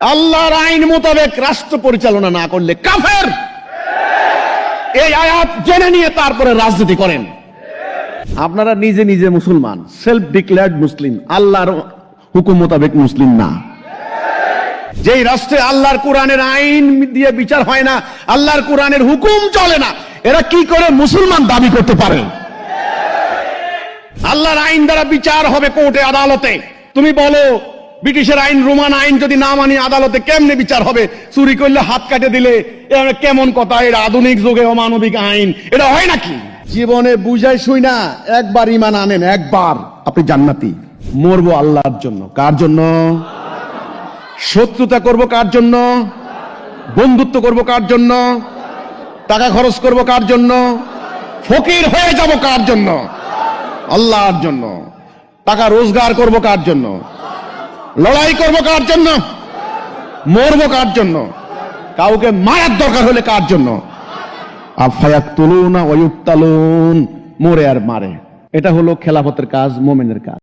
আল্লাহর আইন মোতাবেক রাষ্ট্র পরিচালনা না করলে কাফের। এই আয়াত জেনে নিয়ে তারপরে রাজনীতি করেন। আপনারা নিজে নিজে মুসলমান সেলফ ডিক্লেয়ার্ড মুসলিম, আল্লাহর হুকুম মোতাবেক মুসলিম না। যেই রাষ্ট্রে আল্লাহর কোরআনের আইন দিয়ে বিচার হয় না, আল্লাহর কোরআনের হুকুম চলে না, এরা কি করে মুসলমান দাবি করতে পারে? আল্লাহর আইন দ্বারা বিচার হবে কোর্টে, আদালতে। তুমি বলো ব্রিটিশের আইন, রোমান আইন যদি না মানি, আদালতে কেমনে বিচার হবে? চুরি করলে হাত কাটে দিলে। কেমন কথা? এটা আধুনিক যুগে অমানবিক আইন। এটা হয় নাকি? জীবনে বুঝাই শুই না, একবার ইমান আনেন, একবার। আপনি জান্নাতি। মরবো আল্লাহর জন্য। কার জন্য? শত্রুতা করব কার জন্য? বন্ধুত্ব করব কার জন্য? টাকা খরচ করব কার জন্য? ফকির হয়ে যাব কার জন্য? আল্লাহর জন্য। টাকা রোজগার করব কার জন্য? লড়াই করব কার জন্য? মরবো কার জন্য? কাউকে মারার দরকার হলে কার জন্য? আফায়াক তুলুন মরে আর মারে। এটা হলো খেলাফতের কাজ, মোমেনের কাজ।